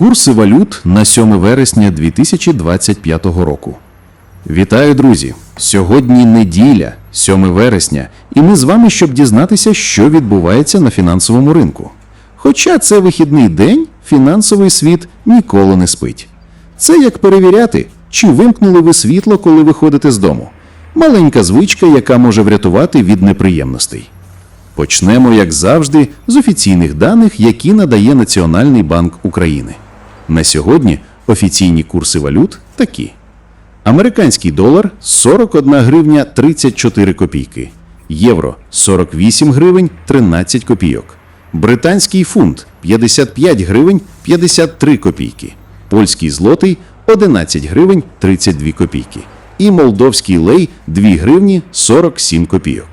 Курси валют на 7 вересня 2025 року. Вітаю, друзі! Сьогодні неділя, 7 вересня, і ми з вами, щоб дізнатися, що відбувається на фінансовому ринку. Хоча це вихідний день, фінансовий світ ніколи не спить. Це як перевіряти, чи вимкнули ви світло, коли виходите з дому. Маленька звичка, яка може врятувати від неприємностей. Почнемо, як завжди, з офіційних даних, які надає Національний банк України. На сьогодні офіційні курси валют такі: американський долар 41 гривня 34 копійки, євро 48 гривень 13 копійок, британський фунт 55 гривень 53 копійки, польський злотий 11 гривень 32 копійки. І молдовський лей 2 гривні 47 копійок.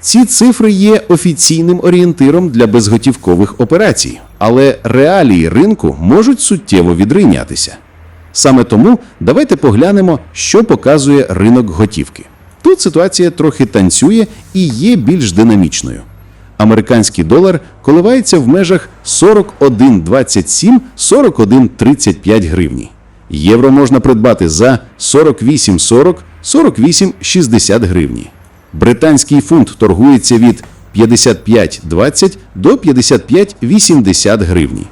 Ці цифри є офіційним орієнтиром для безготівкових операцій, але реалії ринку можуть суттєво відрийнятися. Саме тому давайте поглянемо, що показує ринок готівки. Тут ситуація трохи танцює і є більш динамічною. Американський долар коливається в межах 41,27-41,35 гривні. Євро можна придбати за 48,40 48,60 гривні. Британський фунт торгується від 55,20 до 55,80 гривні.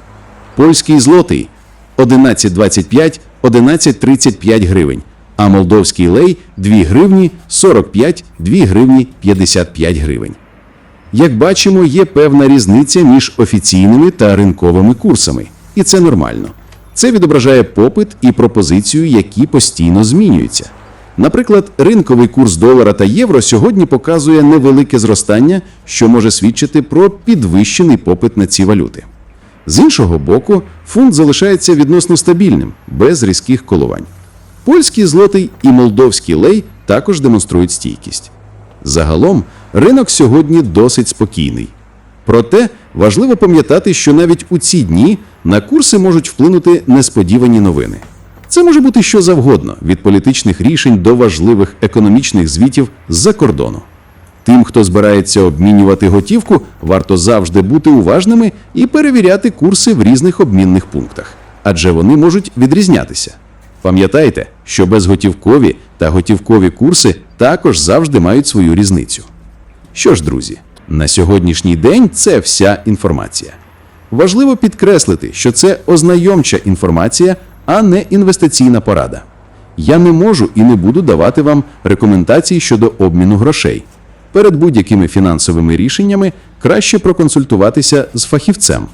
Польський злотий 11,25 11,35 гривень, а молдовський лей 2 гривні 45 2 гривні 55 гривень. Як бачимо, є певна різниця між офіційними та ринковими курсами, і це нормально. Це відображає попит і пропозицію, які постійно змінюються. Наприклад, ринковий курс долара та євро сьогодні показує невелике зростання, що може свідчити про підвищений попит на ці валюти. З іншого боку, фунт залишається відносно стабільним, без різких коливань. Польський злотий і молдовський лей також демонструють стійкість. Загалом, ринок сьогодні досить спокійний. Проте важливо пам'ятати, що навіть у ці дні на курси можуть вплинути несподівані новини. Це може бути що завгодно від політичних рішень до важливих економічних звітів з-за кордону. Тим, хто збирається обмінювати готівку, варто завжди бути уважними і перевіряти курси в різних обмінних пунктах, адже вони можуть відрізнятися. Пам'ятайте, що безготівкові та готівкові курси також завжди мають свою різницю. Що ж, друзі, на сьогоднішній день це вся інформація. Важливо підкреслити, що це ознайомча інформація, а не інвестиційна порада. Я не можу і не буду давати вам рекомендацій щодо обміну грошей. Перед будь-якими фінансовими рішеннями краще проконсультуватися з фахівцем.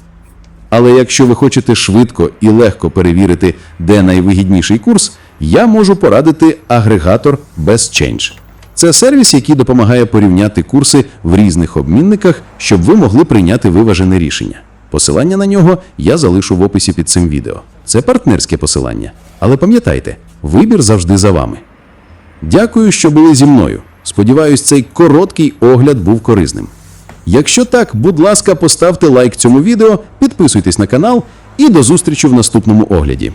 Але якщо ви хочете швидко і легко перевірити, де найвигідніший курс, я можу порадити агрегатор BestChange. Це сервіс, який допомагає порівняти курси в різних обмінниках, щоб ви могли прийняти виважене рішення. Посилання на нього я залишу в описі під цим відео. Це партнерське посилання. Але пам'ятайте, вибір завжди за вами. Дякую, що були зі мною. Сподіваюсь, цей короткий огляд був корисним. Якщо так, будь ласка, поставте лайк цьому відео, підписуйтесь на канал і до зустрічі в наступному огляді.